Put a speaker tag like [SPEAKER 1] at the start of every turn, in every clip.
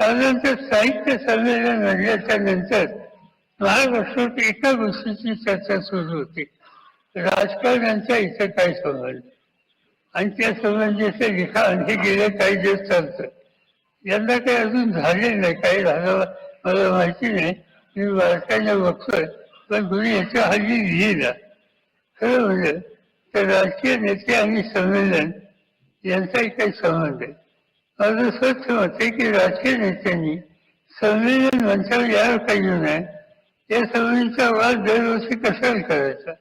[SPEAKER 1] साधारणतः साहित्य संमेलन म्हणल्याच्या नंतर महाराष्ट्रात एका गोष्टीची चर्चा सुरू होती. राजकारण्यांचा इथं काय संबंध? आणि त्या संबंधीचं लिखा आणखी गेले काही दिवस चालतं. यंदा काही अजून झाले नाही काही झालं मला माहिती नाही. मी वारसाने बघतोय पण तुम्ही याच्या हल्ली लिहिला. खरं म्हणजे तर राजकीय नेते आणि संमेलन यांचाही काही संबंध आहे. माझं स्वच्छ मत आहे की राजकीय नेत्यांनी संविधान मंचावर यायला पाहिजे नाही या संमेलनाचा वाद दरवर्षी कशाला करायचा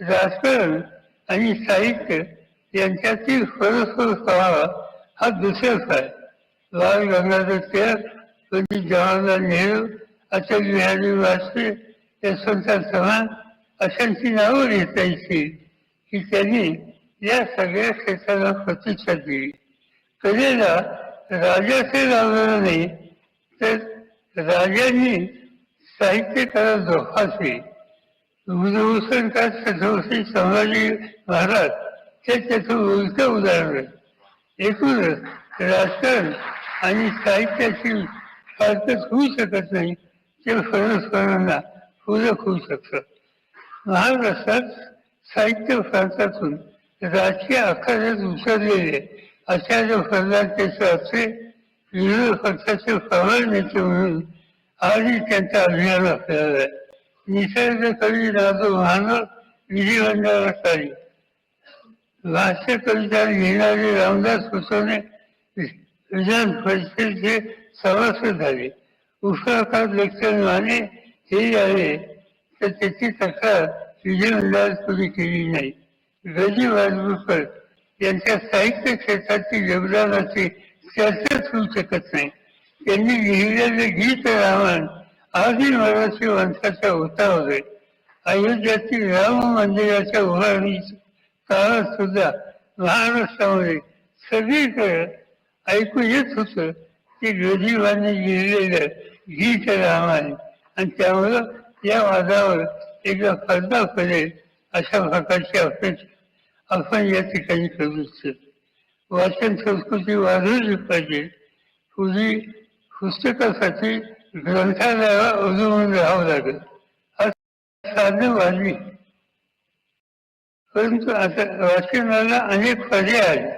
[SPEAKER 1] राजकारण आणि साहित्य यांच्यातील परस्पर संवाद हा दुसराच आहे लाल गंगाधर टिळक पंडित जवाहरलाल नेहरू अटल बिहारी वाजपेयी यशवंत चव्हाण अशांची नावं घेता येतील की त्यांनी या सगळ्या क्षेत्राला प्रतिष्ठा दिली. कलेला राजाचे लावलेलं नाही तर राजांनी साहित्यकाला जोपासले. भूषणकार छत्रपती संभाजी महाराज हे त्याचं उलट उदाहरण आहे. एकूणच राजकारण आणि साहित्याची फारकत होऊ शकत नाही ते परस्परांना पूरक होऊ शकतं. महाराष्ट्रात साहित्य प्रांतातून राजकीय आखाड्यात उतरलेले आचार्य फर्नांडचे सासरे विरोध पक्षाचे प्रबळ नेते म्हणून आजही त्यांचा अभिमान आपल्याला आहे. निसर्ग कवी नादो महानव विधिमंडळात भाष्य कविता लिहिणारे रामदास कुसवणे विधान परिषदेचे सभासद झाले. उष्माकात लेक्चर माने हे आले तर त्याची तक्रार विधिमंडळात कोणी केली नाही. गजी वाजपूरकर यांच्या साहित्य क्षेत्रातील योगदानाची चर्चाच होऊ शकत नाही. त्यांनी लिहिलेले गीत रामायण आधी मराठी माणसाचा होता होते अयोध्यातील राम मंदिराच्या उभारणी काळात सुद्धा महाराष्ट्रामध्ये सगळीकडे ऐकू येत होतं. की गजीबाने लिहिलेलं गीत रामायण आणि त्यामुळं या वादावर एकदा फरदा पडेल अशा प्रकारची अपेक्षा आपण या ठिकाणी करू इच्छित वाचन संस्कृती वाढवली पाहिजे. पूर्वी पुस्तकासाठी ग्रंथालयाला अवलंबून राहावं लागेल. आज साधन वाढली परंतु आता वाचनाला अनेक पर्याय आहेत.